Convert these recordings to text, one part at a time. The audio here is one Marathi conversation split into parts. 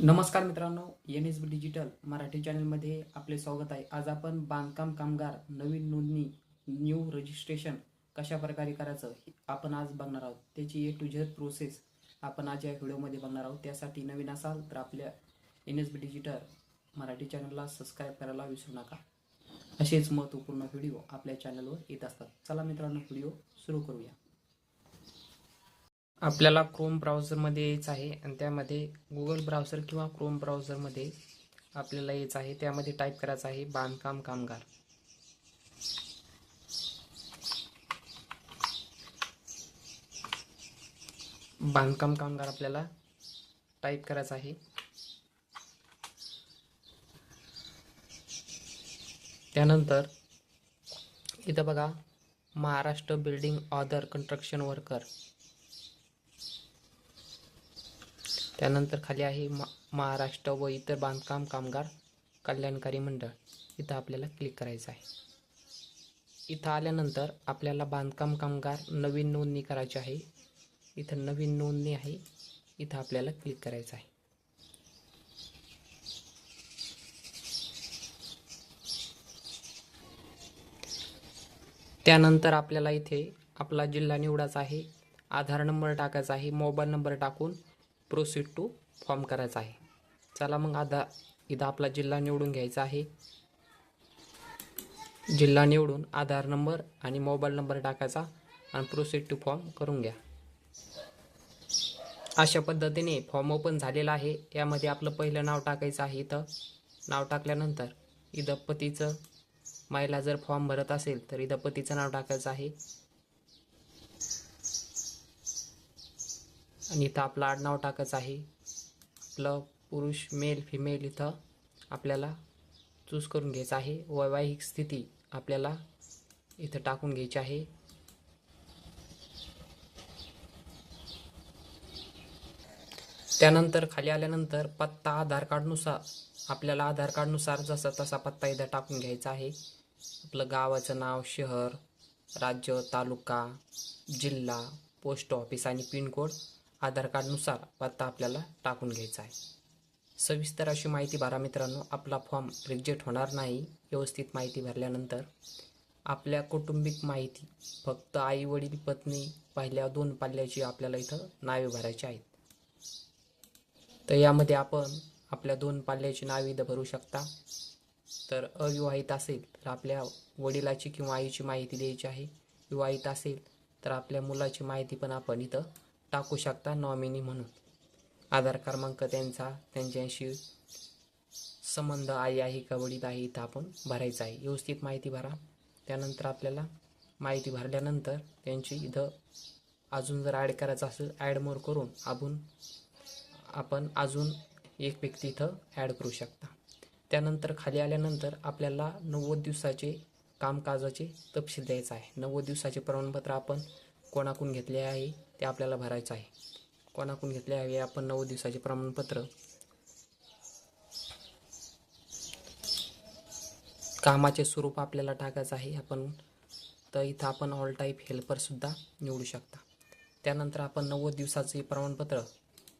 नमस्कार मित्रांनो N S B digital Marathi चॅनलमध्ये आपले स्वागत आहे. आज आपण बांधकाम कामगार नवीन नोंदणी न्यू रजिस्ट्रेशन कशा प्रकारे करायचं हे आपण आज बघणार आहोत. त्याची ए टू झेड प्रोसेस आपण आज या व्हिडिओमध्ये बघणार आहोत. त्यासाठी नवीन असाल तर आपल्या N S B digital Marathi चॅनलला सबस्क्राईब करायला विसरू नका. असेच महत्त्वपूर्ण व्हिडिओ आपल्या चॅनलवर येत असतात. चला मित्रांनो व्हिडिओ सुरू करूया. आपल्याला क्रोम ब्राउझरमध्ये यायचं आहे आणि त्यामध्ये गुगल ब्राउझर किंवा क्रोम ब्राउझरमध्ये आपल्याला यायचं आहे. त्यामध्ये टाईप करायचं आहे बांधकाम कामगार. बांधकाम कामगार आपल्याला टाईप करायचं आहे. त्यानंतर इथं बघा Maharashtra building other construction worker त्यानंतर खाली आहे मा महाराष्ट्र व इतर बांधकाम कामगार कल्याणकारी मंडळ. इथं आपल्याला क्लिक करायचं आहे. इथं आल्यानंतर आपल्याला बांधकाम कामगार नवीन नोंदणी करायची आहे. इथं नवीन नोंदणी आहे. इथं आपल्याला क्लिक करायचं आहे. त्यानंतर आपल्याला इथे आपला जिल्हा निवडायचा आहे. आधार नंबर टाकायचा आहे. मोबाईल नंबर टाकून प्रोसीड टू फॉर्म करायचा आहे. चला मग आधा इथं आपला जिल्हा निवडून घ्यायचा आहे. जिल्हा निवडून आधार नंबर आणि मोबाईल नंबर टाकायचा आणि प्रोसीड टू फॉर्म करून घ्या. अशा पद्धतीने फॉर्म ओपन झालेला आहे. यामध्ये आपलं पहिलं नाव टाकायचं आहे इथं. नाव टाकल्यानंतर इथं पतीचं महिला जर फॉर्म भरत असेल तर इथं पतीचं नाव टाकायचं आहे. आणि इथं आपलं आडनाव टाकायचं आहे. आपलं पुरुष मेल फिमेल इथं आपल्याला चूज करून घ्यायचं आहे. वैवाहिक स्थिती आपल्याला इथं टाकून घ्यायची आहे. त्यानंतर खाली आल्यानंतर पत्ता आधार कार्डनुसार आपल्याला आधार कार्डनुसार जसा तसा पत्ता इथं टाकून घ्यायचा आहे. आपलं गावाचं नाव शहर राज्य तालुका जिल्हा पोस्ट ऑफिस आणि पिनकोड. आधार कार्डनुसार पत्ता आपल्याला टाकून घ्यायचा आहे. सविस्तर अशी माहिती भरा मित्रांनो. आपला फॉर्म रिजेक्ट होणार नाही व्यवस्थित माहिती भरल्यानंतर. आपल्या कौटुंबिक माहिती फक्त आई वडील पत्नी पहिल्या दोन पाल्याची आपल्याला इथं नावे भरायची आहेत. तर यामध्ये आपण आपल्या दोन पाल्याची नावे इथं भरू शकता. तर अविवाहित असेल तर आपल्या वडिलाची किंवा आईची माहिती द्यायची आहे. विवाहित असेल तर आपल्या मुलाची माहिती पण आपण इथं टाकू शकता नॉमिनी म्हणून. आधार क्रमांक त्यांचा त्यांच्याशी संबंध आई आहे कबड्डीत आहे इथं आपण भरायचं आहे. व्यवस्थित माहिती भरा. त्यानंतर आपल्याला माहिती भरल्यानंतर त्यांची इथं अजून जर ॲड करायचं असेल ॲड मोर करून आपण आपण अजून एक व्यक्ती इथं ॲड करू शकता. त्यानंतर खाली आल्यानंतर आपल्याला नव्वद दिवसाचे कामकाजाचे तपशील द्यायचा आहे. नव्वद दिवसाचे प्रमाणपत्र आपण कोणाकडून घेतले आहे? ते आपल्याला भरायचं आहे. कोणाकडून घेतले आहे आपण नव्वद दिवसाचे प्रमाणपत्र. कामाचे स्वरूप आपल्याला टाकायचं आहे आपण. तर इथं आपण ऑल टाईप हेल्परसुद्धा निवडू शकता. त्यानंतर आपण नव्वद दिवसाचे प्रमाणपत्र.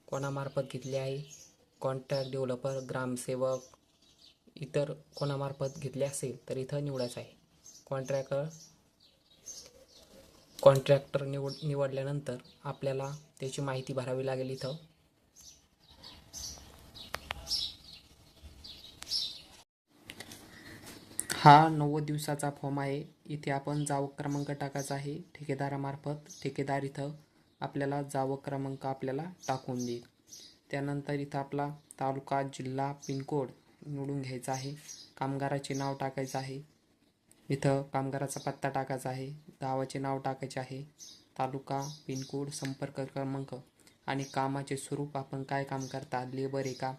कोणामार्फत घेतले आहे? कॉन्ट्रॅक्ट डेव्हलपर ग्रामसेवक इतर कोणामार्फत घेतले असेल तर इथं निवडायचं आहे. कॉन्ट्रॅक्टर कॉन्ट्रॅक्टर निवड निवडल्यानंतर आपल्याला त्याची माहिती भरावी लागेल इथं. हा नव्वद दिवसाचा फॉर्म आहे. इथे आपण जावक क्रमांक टाकायचा आहे. ठेकेदारामार्फत ठेकेदार इथं आपल्याला जावक क्रमांक आपल्याला टाकून देईल. त्यानंतर इथं आपला तालुका जिल्हा पिनकोड निवडून घ्यायचा आहे. कामगाराचे नाव टाकायचं आहे. इथं कामगाराचा पत्ता टाकायचा आहे. गावाचे नाव टाकायचे आहे. तालुका पिनकोड संपर्क क्रमांक आणि कामाचे स्वरूप आपण काय काम करता? लेबर आहे का?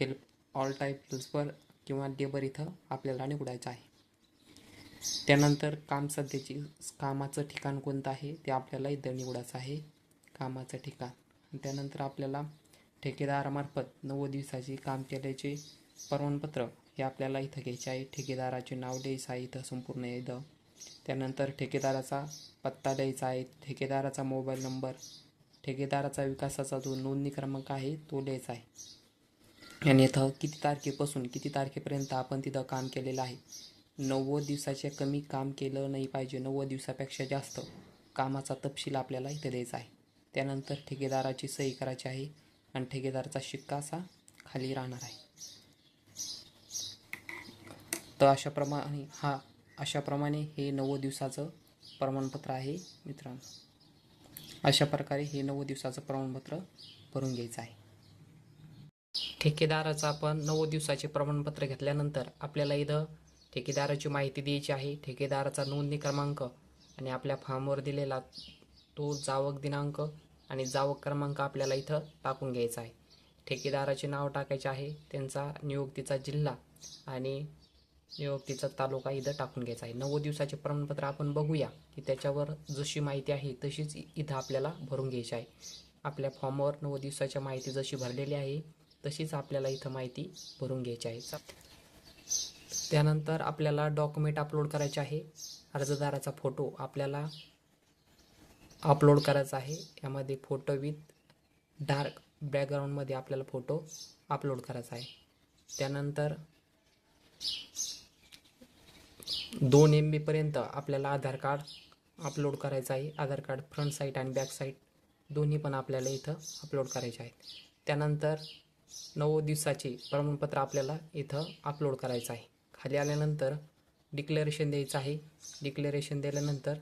हेल्प ऑल टाईप हेल्पर किंवा लेबर इथं आपल्याला निवडायचं आहे. त्यानंतर काम सध्याची कामाचं ठिकाण कोणतं आहे? ते आपल्याला इथं निवडायचं आहे. कामाचं ठिकाण. त्यानंतर आपल्याला ठेकेदारामार्फत नव्वद दिवसाची काम केल्याचे प्रमाणपत्र हे आपल्याला इथं घ्यायचे आहे. ठेकेदाराचे नाव द्यायचं आहे इथं संपूर्ण इथं. त्यानंतर ठेकेदाराचा पत्ता द्यायचा आहे. ठेकेदाराचा मोबाईल नंबर ठेकेदाराचा विकासाचा जो नोंदणी क्रमांक आहे तो द्यायचा आहे. आणि इथं किती तारखेपासून किती तारखेपर्यंत आपण तिथं काम केलेलं आहे? नव्वद दिवसाच्या कमी काम केलं नाही पाहिजे. नव्वद दिवसापेक्षा जास्त कामाचा तपशील आपल्याला इथे द्यायचा आहे. त्यानंतर ठेकेदाराची सही करायची आहे आणि ठेकेदाराचा शिक्का असा खाली राहणार आहे. तर अशाप्रमाणे हा अशाप्रमाणे हे नव्वद दिवसाचं प्रमाणपत्र आहे मित्रांनो. अशा प्रकारे हे नव्वद दिवसाचं प्रमाणपत्र भरून घ्यायचं आहे. ठेकेदाराचं आपण नव्वद दिवसाचे प्रमाणपत्र घेतल्यानंतर आपल्याला इथं ठेकेदाराची माहिती द्यायची आहे. ठेकेदाराचा नोंदणी क्रमांक आणि आपल्या फॉर्मवर दिलेला तो जावक दिनांक आणि जावक क्रमांक आपल्याला इथं टाकून घ्यायचा आहे. ठेकेदाराचे नाव टाकायचे आहे त्यांचा नियुक्तीचा जिल्हा आणि नियुक्तीचा तालुका इथं टाकून घ्यायचा आहे. नव्वद दिवसाचे प्रमाणपत्र आपण बघूया की त्याच्यावर जशी माहिती आहे तशीच इथं आपल्याला भरून घ्यायची आहे. आपल्या फॉर्मवर नव्वद दिवसाच्या माहिती जशी भरलेली आहे तशीच आपल्याला इथं माहिती भरून घ्यायची आहे. त्यानंतर आपल्याला डॉक्युमेंट अपलोड करायचे आहे. अर्जदाराचा फोटो आपल्याला अपलोड करायचा आहे. यामध्ये फोटो विथ डार्क बॅकग्राऊंडमध्ये आपल्याला फोटो अपलोड करायचा आहे. त्यानंतर दोन एम बीपर्यंत आपल्याला आधार कार्ड अपलोड करायचं आहे. आधार कार्ड फ्रंट साईट आणि बॅक साईट दोन्ही पण आपल्याला इथं अपलोड करायचे आहेत. त्यानंतर नऊ दिवसाचे प्रमाणपत्र आपल्याला इथं अपलोड करायचं आहे. खाली आल्यानंतर डिक्लेरेशन द्यायचं आहे. डिक्लेरेशन दिल्यानंतर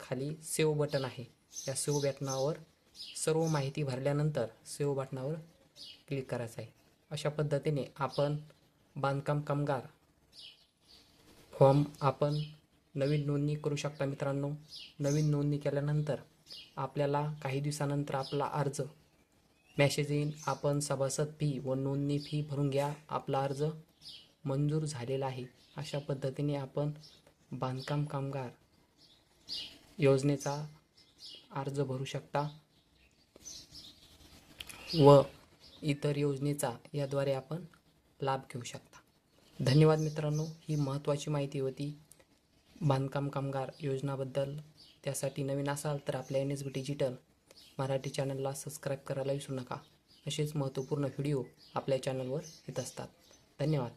खाली सेव बटन आहे. या सेव बटनावर सर्व माहिती भरल्यानंतर सेव बटनावर क्लिक करायचं आहे. अशा पद्धतीने आपण बांधकाम कामगार फॉर्म आपण नवीन नोंदणी करू शकता मित्रांनो. नवीन नोंदणी केल्यानंतर आपल्याला काही दिवसानंतर आपला अर्ज मॅसेज येईन. आपण सभासद फी व नोंदणी फी भरून घ्या. आपला अर्ज मंजूर झालेला आहे. अशा पद्धतीने आपण बांधकाम कामगार योजनेचा अर्ज भरू शकता व इतर योजनेचा याद्वारे आपण लाभ घेऊ शकता. धन्यवाद मित्रांनो ही महत्त्वाची माहिती होती. बांधकाम कामगार योजनाबद्दल. त्यासाठी नवीन असाल तर आपल्या N S B digital Marathi चॅनलला सबस्क्राईब करायला विसरू नका. असेच महत्त्वपूर्ण व्हिडिओ आपल्या चॅनलवर येत असतात. धन्यवाद.